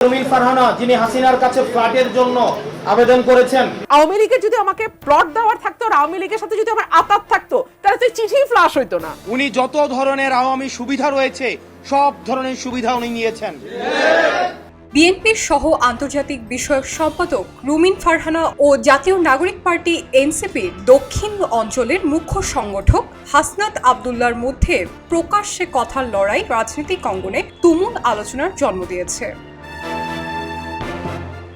রুমিন ফারহানা যিনি হাসিনার কাছে ফ্ল্যাটের জন্য আবেদন করেছেন। আওয়ামী লীগের যদি আমাকে প্লট দেওয়ার থাকতো আর আওয়ামী লীগের সাথে যদি আমার আতাত থাকতো তাহলে তো চিঠি ফ্লাশ হইতো না। উনি যত ধরনের আওয়ামী সুবিধা রয়েছে সব ধরনের সুবিধা উনি নিয়েছেন। বিএনপির সহ আন্তর্জাতিক বিষয়ক সম্পাদক রুমিন ফারহানা ও জাতীয় নাগরিক পার্টি এনসিপির দক্ষিণ অঞ্চলের মুখ্য সংগঠক হাসনাত আবদুল্লার মধ্যে প্রকাশ্যে কথার লড়াই রাজনৈতিক অঙ্গনে তুমুল আলোচনার জন্ম দিয়েছে।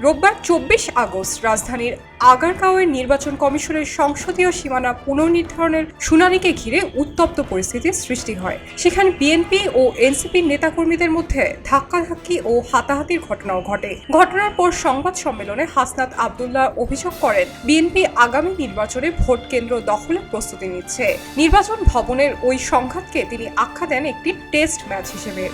রোববার চব্বিশ আগস্ট রাজধানীর আগারগাঁওয়ের নির্বাচন কমিশনের সংসদীয় সীমানা পুনর্নির্ধারণের শুনানিকে ঘিরে উত্তপ্ত পরিস্থিতির সৃষ্টি হয়। সেখানে বিএনপি ও এনসিপির নেতাকর্মীদের মধ্যে ধাক্কাধাক্কি ও হাতাহাতির ঘটনাও ঘটে। ঘটনার পর সংবাদ সম্মেলনে হাসনাত আবদুল্লাহ অভিযোগ করেন বিএনপি আগামী নির্বাচনে ভোট কেন্দ্র দখলের প্রস্তুতি নিচ্ছে। নির্বাচন ভবনের ওই সংঘাতকে তিনি আখ্যা দেন একটি টেস্ট ম্যাচ হিসেবে।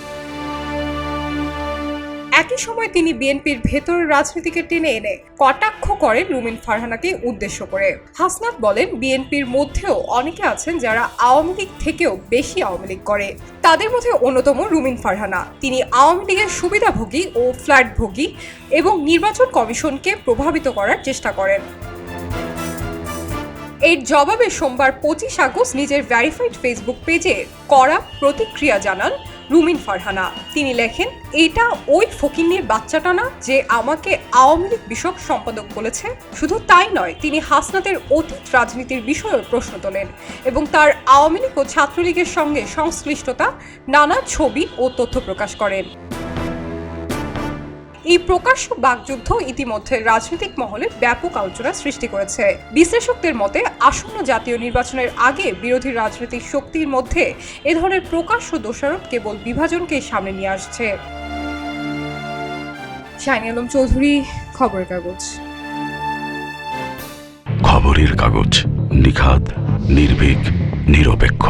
একই সময় তিনি বিএনপির ভেতরের রাজনীতিকে টেনে এনে কটাক্ষ করেন রুমিন ফারহানাকে উদ্দেশ্য করে। হাসনাত বলেন, বিএনপির মধ্যেও অনেকে আছেন যারা আওয়ামী লীগ থেকেও বেশি আওয়ামী লীগ করে। তাদের মধ্যে অন্যতম রুমিন ফারহানা। তিনি আওয়ামী লীগের সুবিধাভোগী ও ফ্ল্যাটভোগী এবং নির্বাচন কমিশনকে প্রভাবিত করার চেষ্টা করেন। এর জবাবে সোমবার পঁচিশ আগস্ট নিজের ভ্যারিফাইড ফেসবুক পেজে করা প্রতিক্রিয়া জানান রুমিন ফারহানা। তিনি লেখেন, এটা ওই ফকিন্নির বাচ্চাটা না যে আমাকে আওয়ামী লীগ বিষয়ক সম্পাদক বলেছে? শুধু তাই নয়, তিনি হাসনাতের অতীত রাজনীতির বিষয়েও প্রশ্ন তোলেন এবং তার আওয়ামী লীগ ও ছাত্রলীগের সঙ্গে সংশ্লিষ্টতা, নানা ছবি ও তথ্য প্রকাশ করেন। এই প্রকাশ্য বাকযুদ্ধ ইতিমধ্যে রাজনৈতিক মহলে ব্যাপক আলোচনা সৃষ্টি করেছে। বিশ্লেষকদের মতে, আসন্ন জাতীয় নির্বাচনের আগে বিরোধী রাজনৈতিক শক্তির মধ্যে এ ধরনের প্রকাশ্য দোষারোপ কেবল বিভাজনকেই সামনে নিয়ে আসছে। শাইনি আলম চৌধুরী, খবরের কাগজ। খবরের কাগজ নিখাত নির্ভীক, নিরপেক্ষ।